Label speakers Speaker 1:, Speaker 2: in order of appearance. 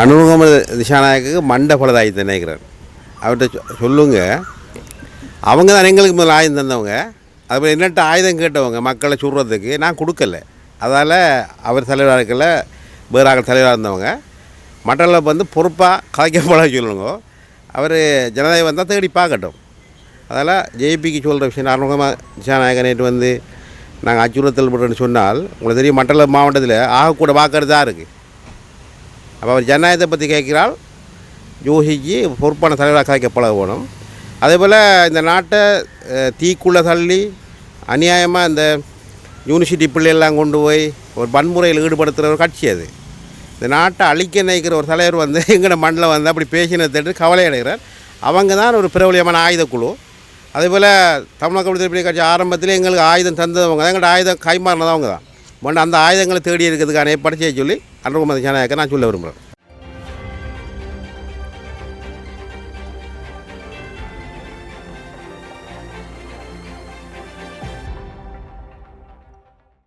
Speaker 1: அனுபவம் திசாநாயக்கு மண்டை பலதாகி நினைக்கிறார் அவர்கிட்ட சொ- சொல்லுங்க. அவங்க தான் எங்களுக்கு முதல்ல ஆயுதம் தந்தவங்க. அதுபோல் என்னட்ட ஆயுதம் கேட்டவங்க மக்களை சுடுறதுக்கு நான் கொடுக்கல. அதால் அவர் தலைவராக இருக்கல வேறாக தலைவராக இருந்தவங்க. மற்றவங்களை வந்து பொறுப்பாக கலைக்க போல சொல்லுங்க. அவர் ஜனநாயகம் வந்தால் தேடி பார்க்கட்டும். அதால் ஜேபிக்கு சொல்கிற விஷயம் அனுபவமாக திசாநாயகன் நேற்று வந்து நாங்கள் அச்சுறுத்தல் விடுறோன்னு சொன்னால் உங்களுக்கு தெரியும் மண்டல மாவட்டத்தில் ஆகக்கூட வாக்கிறது தான் இருக்குது அப்போ அவர் ஜனநாயகத்தை பற்றி கேட்கிறால் யோசிக்கு பொறுப்பான தலைவராக கலைக்க பழகணும் அதே போல் இந்த நாட்டை தீக்குள்ளே தள்ளி அநியாயமாக இந்த யூனிவர்சிட்டி பிள்ளையெல்லாம் கொண்டு போய் ஒரு வன்முறையில் ஈடுபடுத்துகிற ஒரு கட்சி அது. இந்த நாட்டை அழிக்க நினைக்கிற ஒரு தலைவர் வந்து எங்களோட மண்ணில் வந்து அப்படி பேசினதை கேட்டு கவலை அடைகிறார். அவங்க தான் ஒரு பிரபலியமான ஆயுதக்குழு. அதே போல் தமிழக விடுதலை கட்சி ஆரம்பத்தில் எங்களுக்கு ஆயுதம் தந்தவங்க தான். எங்கள்ட்ட ஆயுதம் கைமாறினதவங்க தான். முன்ன அந்த ஆயுதங்களை தேடி இருக்கிறதுக்கான படைச்சியை சொல்லி அன்றகுமதி ஜனநாயக நான் சொல்ல விரும்புகிறேன்.